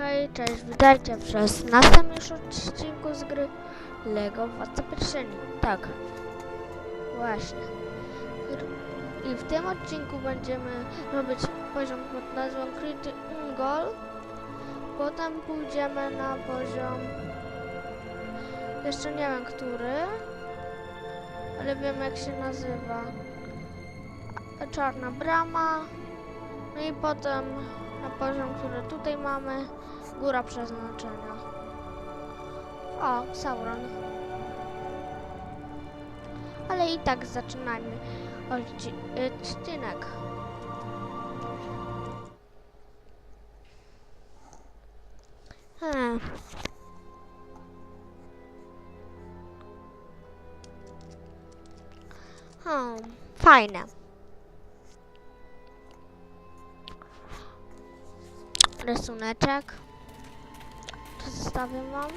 Hej, cześć, witajcie w 16 już odcinku z gry LEGO Władca Pierścieni. Tak, właśnie. I w tym odcinku będziemy robić poziom pod nazwą Critical Goal. Potem pójdziemy na poziom... Jeszcze nie wiem, który, ale wiem jak się nazywa. Czarna brama. No i potem na poziom, który tutaj mamy, góra przeznaczenia. O, Sauron. Ale i tak zaczynajmy odci- odcinek. Hmm. Hmm, fajne. Rysuneczek. Przedstawię wam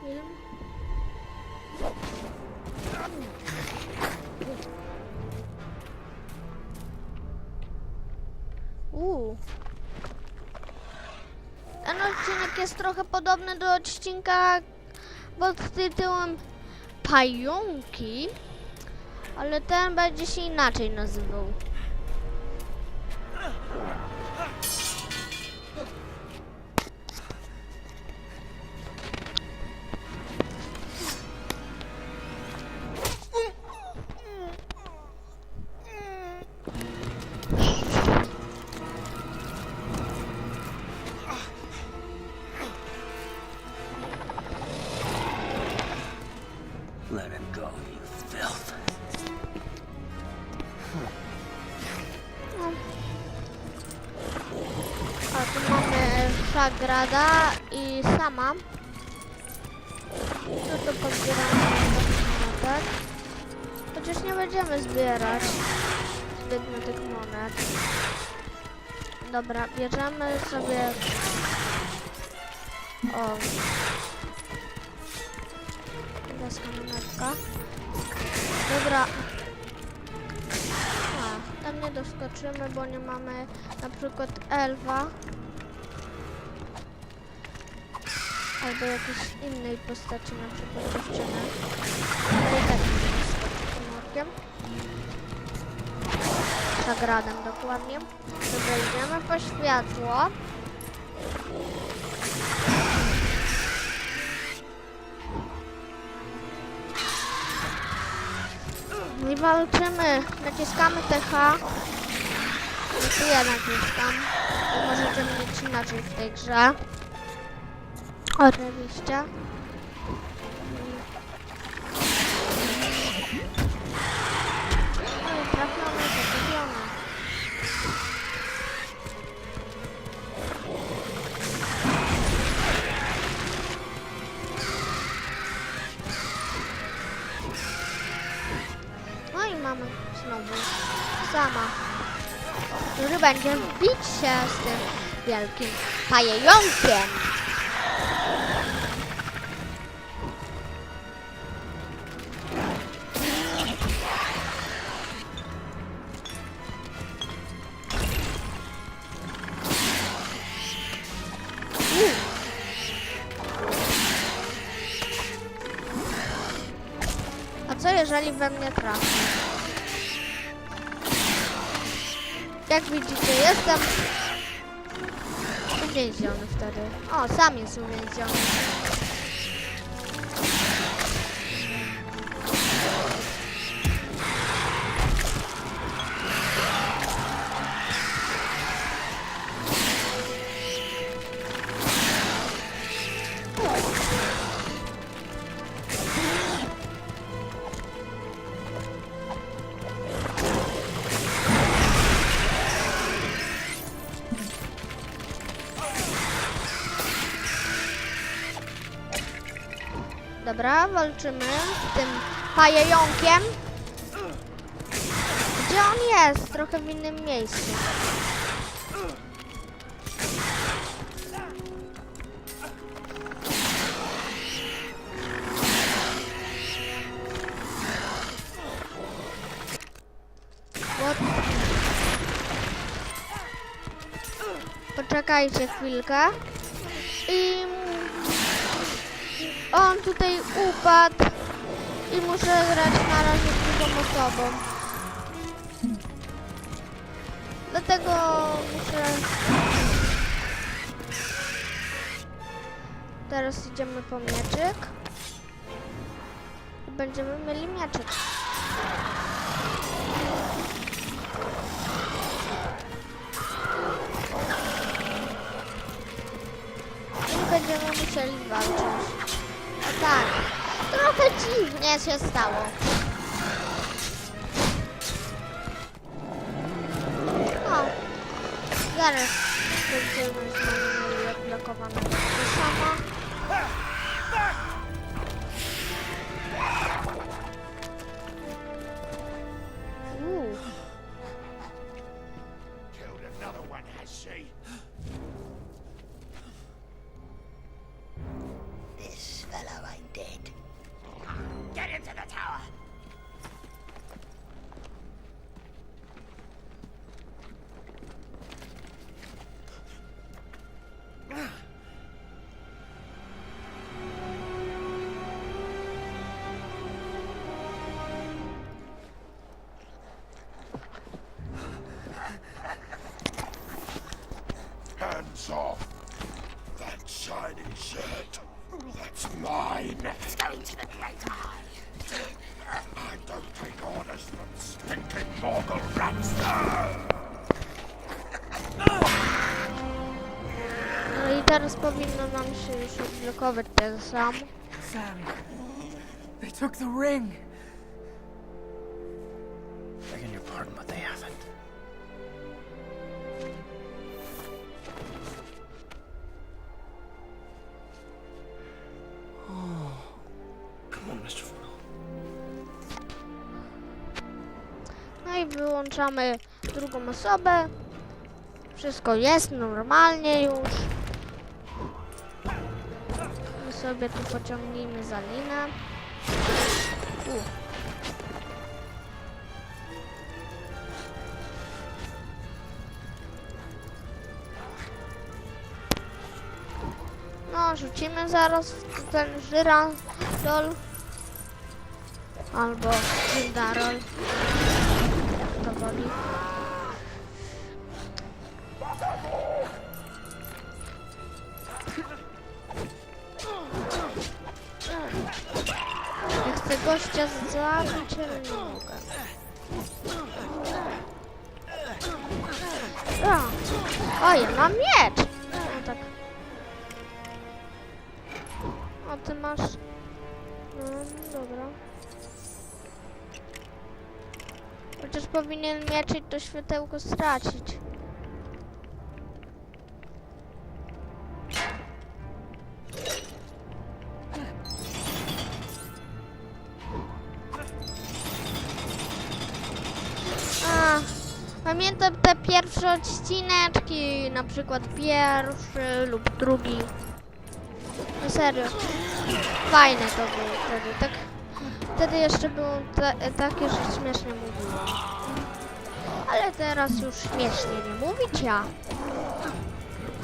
film. Uuu. Ten odcinek jest trochę podobny do odcinka pod tytułem Pająki, ale ten będzie się inaczej nazywał. Mamy Sagrada i sama. No to pozbieramy tak? Chociaż nie będziemy zbierać zbytnio tych monet. Dobra, bierzemy sobie... O. Deska monetka. Dobra. A, tam nie doskoczymy, bo nie mamy na przykład elfa. Albo jakiejś innej postaci, na przykład dziewczyny. Ale i tak nie doskoczyć tym orkiem. Zagradem dokładnie. Dobra, idziemy po światło. I walczymy. Naciskamy TH. No to ja naciskam. Bo możecie mieć inaczej w tej grze. Oczywiście. No i zakupione. No i mamy znowu sama, który będzie bić się z tym wielkim pająkiem. Co jeżeli we mnie trafi? Jak widzicie, jestem uwięziony wtedy. O, sam jest uwięziony. Dobra, walczymy z tym pająkiem. Gdzie on jest? Trochę w innym miejscu. What? Poczekajcie chwilkę. I on tutaj upadł i muszę grać na razie drugą osobą. Dlatego muszę... Teraz idziemy po mieczyk. Będziemy mieli mieczyk. I będziemy musieli walczyć. Tak, trochę dziwnie się stało. O, zaraz będziemy znowu mieli odblokowane to fellow ain't dead. Get into the tower! It's going to the Great Eye! I don't take orders from stinking Morgul rats! no i teraz powinno nam się już odblokować ten sam. Sam, they took the ring. I wyłączamy drugą osobę. Wszystko jest normalnie już. My sobie tu pociągnijmy za linę. U. No, rzucimy zaraz ten żyrandol. Albo żyndarol. Jak to woli. Ja chcę gościa zabić, ale nie mogę. O, ja mam miecz! No tak. A ty masz... powinien mieczyć to światełko stracić. A, pamiętam te pierwsze odcineczki, na przykład pierwszy lub drugi. No serio, fajne to było wtedy, tak, wtedy jeszcze było ta, takie, że śmiesznie mówiłem. Ale teraz już śmiesznie nie mówić ja.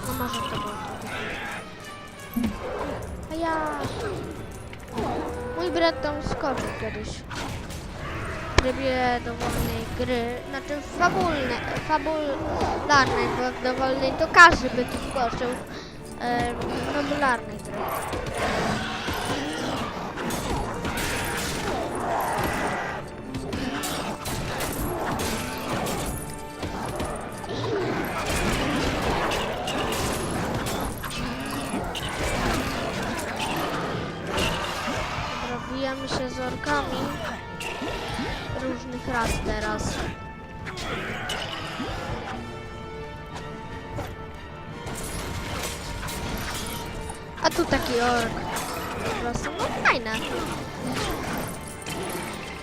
No może to było wtedy. A ja... Mój brat tam skoczył kiedyś. W trybie dowolnej gry, znaczy fabulne, fabularnej, bo dowolnej to każdy by tu skoczył. E, fabularnej gry. Robijemy się z orkami różnych ras teraz. A tu taki ork. Po prostu, no fajne.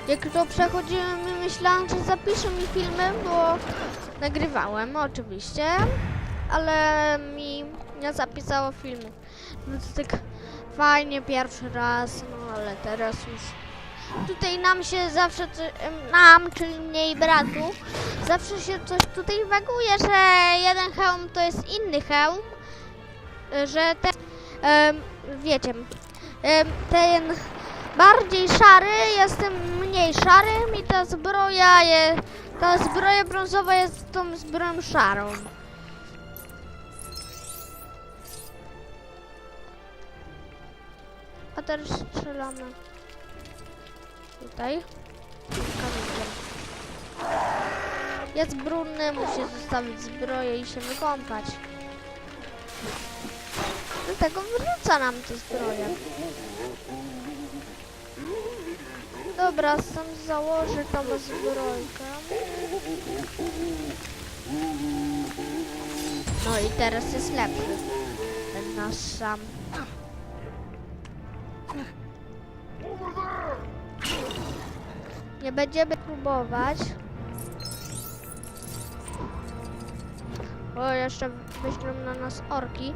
Jak to przechodziłem, myślałam, że zapiszę mi filmy, bo nagrywałem oczywiście, ale mi nie zapisało filmu. No to tak fajnie pierwszy raz, no ale teraz już tutaj nam się zawsze, nam, czyli mniej bratu, zawsze się coś tutaj waguje, że jeden hełm to jest inny hełm, że te em, wiecie, ten bardziej szary, jestem mniej szarym i ta zbroja jest, ta zbroja brązowa jest tą zbroją szarą. A teraz strzelamy tutaj kamyczkiem. Jest brudny, musi zostawić zbroję i się wykąpać. Dlatego wyrzuca nam tę zbroję. Dobra, sam założę tą zbrojkę. No i teraz jest lepszy. Ten nasz sam. Nie będziemy próbować. O, jeszcze wyślą na nas orki.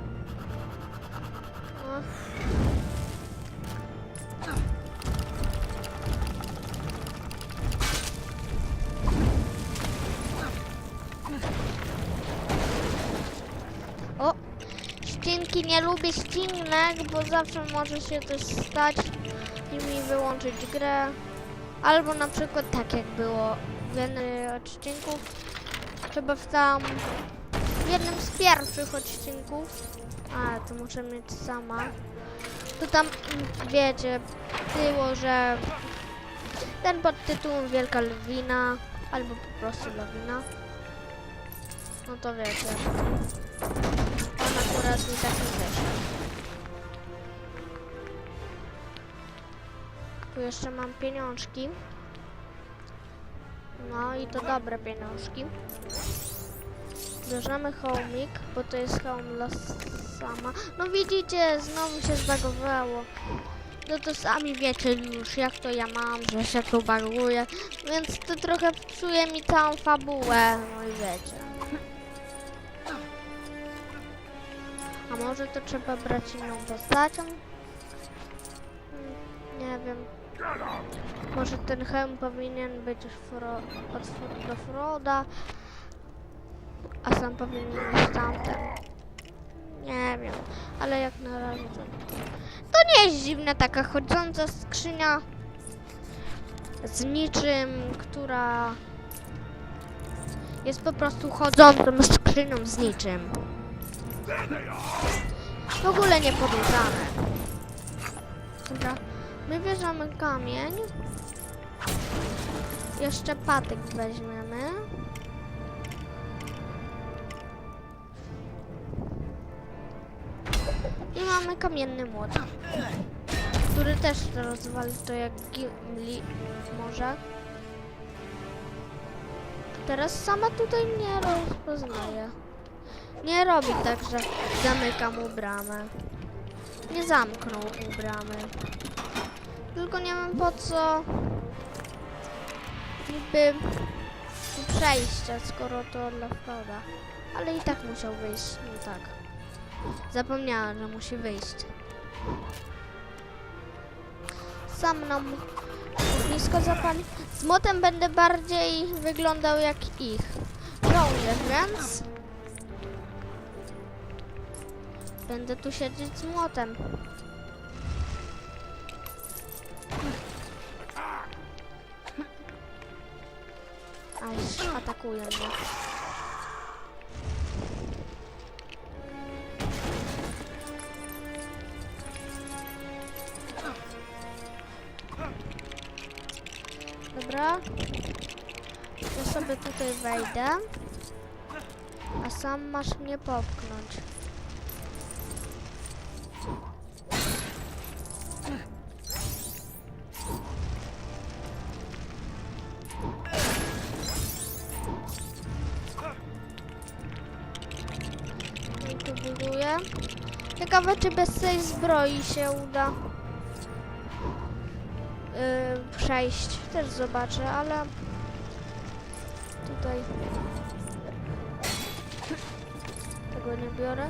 Nie lubię ścinek, bo zawsze może się też stać i mi wyłączyć grę. Albo na przykład tak jak było w jednym odcinku. Chyba w tam w jednym z pierwszych odcinków. A, to muszę mieć sama. To tam wiecie, było, że ten pod tytułem Wielka Lwina, albo po prostu Lawina. No to wiecie. Akurat mi tak nie wyszedł. Tu jeszcze mam pieniążki. No i to dobre pieniążki. Bierzemy hełmik, bo to jest hełm dla sama. No widzicie, znowu się zbagowało. No to sami wiecie już, jak to ja mam, że się tu baguje. Więc to trochę psuje mi całą fabułę. No i wiecie. A może to trzeba brać inną postacią? Nie wiem. Może ten hełm powinien być fro, od Fro- do Froda, a sam powinien być tamten. Nie wiem, ale jak na razie to... To nie jest dziwna taka chodząca skrzynia z niczym, która jest po prostu chodzącą skrzynią z niczym. W ogóle nie podłużane. Dobra, my bierzemy kamień. Jeszcze patyk weźmiemy. I mamy kamienny młot. Który też rozwali to jak Gimli może. Teraz sama tutaj mnie rozpoznaje. Nie robi tak, że zamyka mu bramę. Nie zamknął mu bramy. Tylko nie wiem po co niby przejścia, skoro to dla Froda. Ale i tak musiał wyjść, no tak. Zapomniałam, że musi wyjść. Sam nam blisko zapali. Z motem będę bardziej wyglądał jak ich. Żołnierz, więc... Będę tu siedzieć z młotem. Aj, atakują mnie. Dobra. Ja sobie tutaj wejdę. A sam masz mnie popchnąć. Buduję. Ciekawe, czy bez tej zbroi się uda yy, przejść. Też zobaczę, ale tutaj tego nie biorę.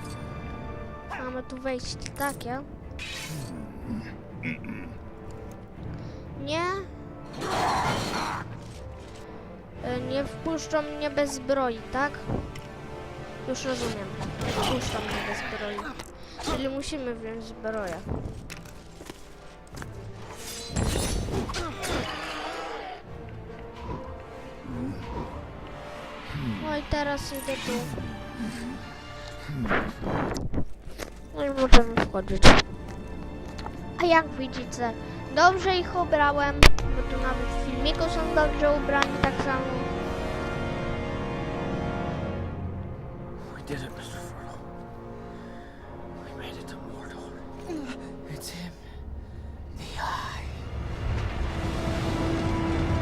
Mamy tu wejść takie. Nie. Yy, Nie wpuszczą mnie bez zbroi, tak? Już rozumiem. Puszczam mnie bez zbroi. Czyli musimy wziąć zbroję. No i teraz idę tu. No i możemy wchodzić. A jak widzicie, dobrze ich ubrałem, bo tu nawet w filmiku są dobrze ubrani tak samo. Did it, Mr. Furlow. We made it to Mordor. It's him. The Eye.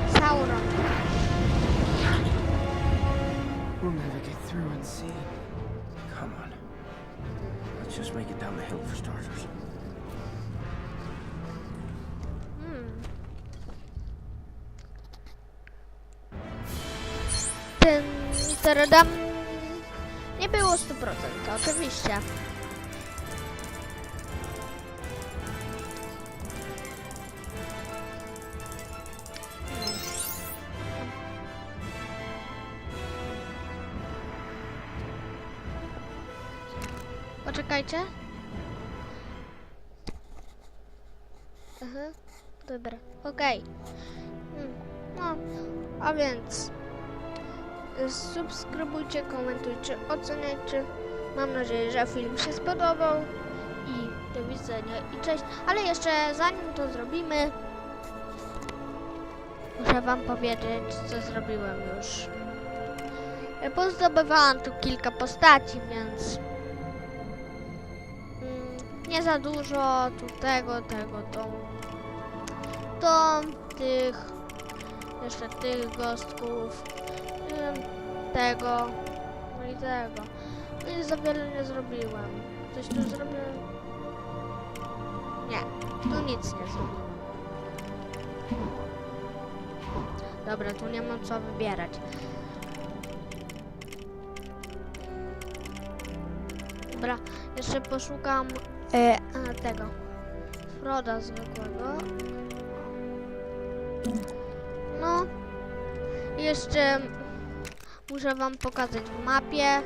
Sauron. We'll never get through unseen. Come on. Let's just make it down the hill for starters. Hmm. Teradam nie było 100%, oczywiście. Poczekajcie. Aha, dobra, okej. Hmm, No, a więc subskrybujcie, komentujcie, oceniajcie. Mam nadzieję, że film się spodobał i do widzenia i cześć. Ale jeszcze zanim to zrobimy, muszę wam powiedzieć, co zrobiłem już. Pozdobywałam tu kilka postaci, więc mm, nie za dużo tu tego, tego, to, to tych, jeszcze tych gostków, tego, no i tego. No i za wiele nie zrobiłem. Coś tu zrobiłem? Nie, tu nic nie zrobiłem. Dobra, tu nie mam co wybierać. Dobra, jeszcze poszukam e, tego Froda zwykłego. No, jeszcze muszę wam pokazać w mapie.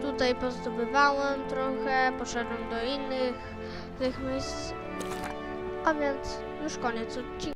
Tutaj pozdobywałem trochę, poszedłem do innych tych miejsc. A więc już koniec odcinka.